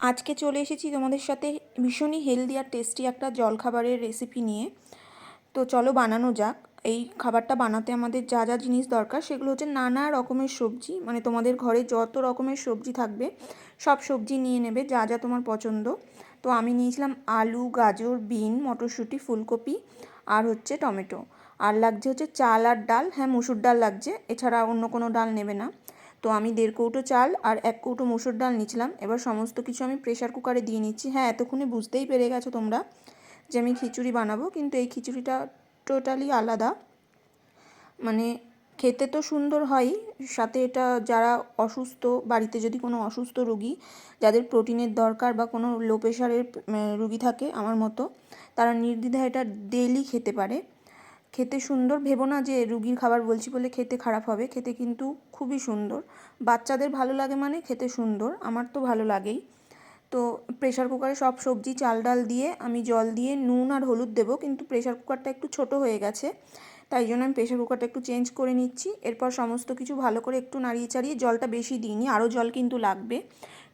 আজকে চলে এসেছি তোমাদের সাথে ভীষণই হেলদি আর টেস্টি একটা জলখাবারের রেসিপি নিয়ে। তো চলো বানানো যাক। এই খাবারটা বানাতে আমাদের যা যা জিনিস দরকার, সেগুলো হচ্ছে নানা রকমের সবজি। মানে তোমাদের ঘরে যত রকমের সবজি থাকবে, সব সবজি নিয়ে নেবে যা যা তোমার পছন্দ। তো আমি নিয়েছিলাম আলু, গাজর, বিন, মটরশুঁটি, ফুলকপি আর হচ্ছে টমেটো। আর লাগছে হচ্ছে চাল আর ডাল। হ্যাঁ মুসুর ডাল লাগছে। এছাড়া অন্য কোনো ডাল নেবে না। তো আমি দেড় কৌটো চাল আর এক কৌটো মুসুর ডাল নিচ্ছিলাম এবার সমস্ত কিছু আমি প্রেশার কুকারে দিয়ে নিচ্ছি। হ্যাঁ এতক্ষণে বুঝতেই পেরে গেছো তোমরা যে আমি খিচুড়ি বানাবো, কিন্তু এই খিচুড়িটা টোটালি আলাদা। মানে খেতে তো সুন্দর হয়ই সাথে এটা যারা অসুস্থ, বাড়িতে যদি কোনো অসুস্থ রুগী, যাদের প্রোটিনের দরকার বা কোনো লো প্রেশারের রুগী থাকে আমার মতো, তারা নির্দ্বিধায় এটা ডেলি খেতে পারে। খেতে সুন্দর। ভেবো না যে রুগীর খাবার বলছি বলে খেতে খারাপ হবে। খেতে কিন্তু খুবই সুন্দর। বাচ্চাদের ভালো লাগে মানে খেতে সুন্দর। আমার তো ভালো লাগেই। তো প্রেশার কুকারে সব সবজি, চাল, ডাল দিয়ে আমি জল দিয়ে নুন আর হলুদ দেবো। কিন্তু প্রেশার কুকারটা একটু ছোট হয়ে গেছে। তাই জন্য আমি প্রেশার কুকারটা একটু চেঞ্জ করে নিচ্ছি। এরপর সমস্ত কিছু ভালো করে একটু নাড়িয়ে চাড়িয়ে জলটা বেশি দিইনি। আরও জল কিন্তু লাগবে।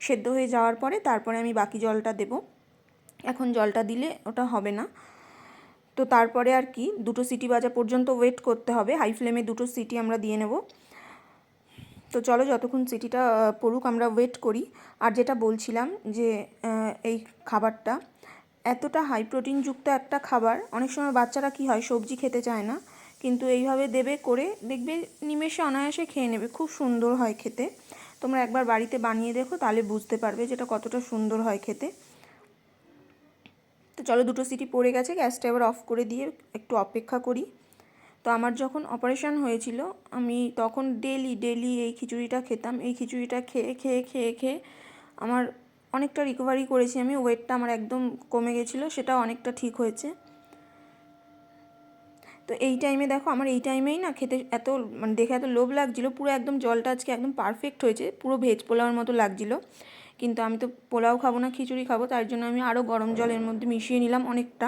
সেদ্ধ হয়ে যাওয়ার পরে তারপরে আমি বাকি জলটা দেব। এখন জলটা দিলে ওটা হবে না। তো তারপরে আর কি, দুটো সিটি বাজা পর্যন্ত ওয়েট করতে হবে। হাই ফ্লেমে দুটো সিটি আমরা দিয়ে নেব। তো চলো যতক্ষণ সিটিটা পড়ুক আমরা ওয়েট করি। আর যেটা বলছিলাম যে এই খাবারটা, এতটা হাই প্রোটিনযুক্ত একটা খাবার, অনেক সময় বাচ্চারা কি হয়, সবজি খেতে চায় না। কিন্তু এইভাবে দেবে করে দেখবে নিমেষে অনায়াসে খেয়ে নেবে, খুব সুন্দর হয় খেতে। তোমরা একবার বাড়িতে বানিয়ে দেখো, তাহলে বুঝতে পারবে যেটা কতটা সুন্দর হয় খেতে। চলো দুটো সিটি পড়ে গেছে, গ্যাসটা এবার অফ করে দিয়ে একটু অপেক্ষা করি। তো আমার যখন অপারেশান হয়েছিল, আমি তখন ডেলি ডেলি এই খিচুড়িটা খেতাম। এই খিচুড়িটা খেয়ে খেয়ে খেয়ে খেয়ে আমার অনেকটা রিকভারি করেছি আমি। ওয়েটটা আমার একদম কমে গেছিল, সেটা অনেকটা ঠিক হয়েছে। তো এই টাইমে দেখো, আমার এই টাইমেই না খেতে এত মানে দেখে এত লোভ লাগছিল। পুরো একদম জলটা আজকে একদম পারফেক্ট হয়েছে, পুরো ভেজ পোলাওয়ের মতো লাগছিল। কিন্তু আমি তো পোলাও খাব না, খিচুড়ি খাব, তার জন্য আমি আরও গরম জলের মধ্যে মিশিয়ে নিলাম অনেকটা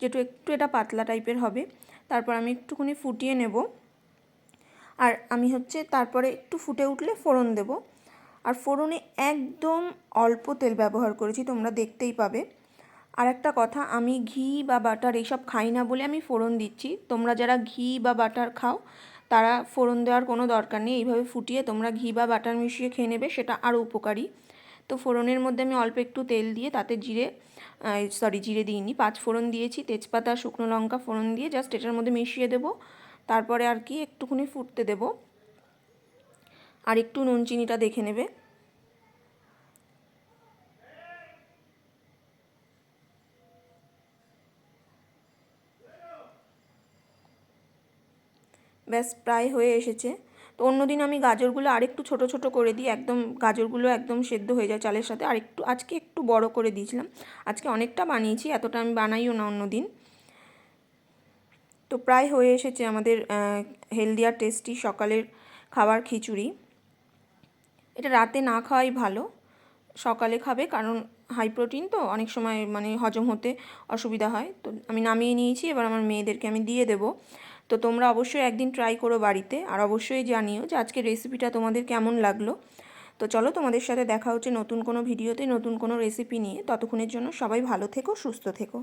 যেটু একটু এটা পাতলা টাইপের হবে। তারপর আমি একটুখানি ফুটিয়ে নেব। আর আমি হচ্ছে তারপরে একটু ফুটে উঠলে ফোড়ন দেব। আর ফোড়নে একদম অল্প তেল ব্যবহার করেছি, তোমরা দেখতেই পাবে। আর একটা কথা, আমি ঘি বা বাটার এইসব খাই না বলে আমি ফোড়ন দিচ্ছি। তোমরা যারা ঘি বা বাটার খাও, তারা ফোড়ন দেওয়ার কোনো দরকার নেই। এইভাবে ফুটিয়ে তোমরা ঘি বা বাটার মিশিয়ে খেয়ে নেবে, সেটা আরও উপকারী। তো ফোড়নের মধ্যে আমি অল্প একটু তেল দিয়ে তাতে জিরে সরি জিরে দিইনি, পাঁচ ফোড়ন দিয়েছি, তেজপাতা, শুকনো লঙ্কা ফোড়ন দিয়ে জাস্ট এটার মধ্যে মিশিয়ে দেব। তারপরে আর কি একটুখানি ফুটতে দেব। আর একটু নুন চিনিটা দেখে নেবে। ব্যাস, প্রায় হয়ে এসেছে। তো অন্যদিন আমি গাজরগুলো আরেকটু ছোট ছোট করে দিই, একদম গাজরগুলো একদম সেদ্ধ হয়ে যায় চালের সাথে। আর একটু আজকে একটু বড় করে দিয়েছিলাম, আজকে অনেকটা বানিয়েছি, এতটা আমি বানাইও না অন্যদিন। তো প্রায় হয়ে এসেছে আমাদের হেলদি আর টেস্টি সকালের খাবার খিচুড়ি। এটা রাতে না খাওয়াই ভালো, সকালে খাবে কারণ হাই প্রোটিন তো, অনেক সময় মানে হজম হতে অসুবিধা হয়। তো আমি নামিয়ে নিয়েছি, এবার আমার মেয়েদেরকে আমি দিয়ে দেবো। তো তোমরা অবশ্যই একদিন ট্রাই করো বাড়িতে। আর অবশ্যই জানিও যে আজকে রেসিপিটা তোমাদের কেমন লাগল। তো চলো তোমাদের সাথে দেখা হচ্ছে নতুন কোনো ভিডিওতে নতুন কোনো রেসিপি নিয়ে। ততক্ষণের জন্য সবাই ভালো থেকো, সুস্থ থেকো।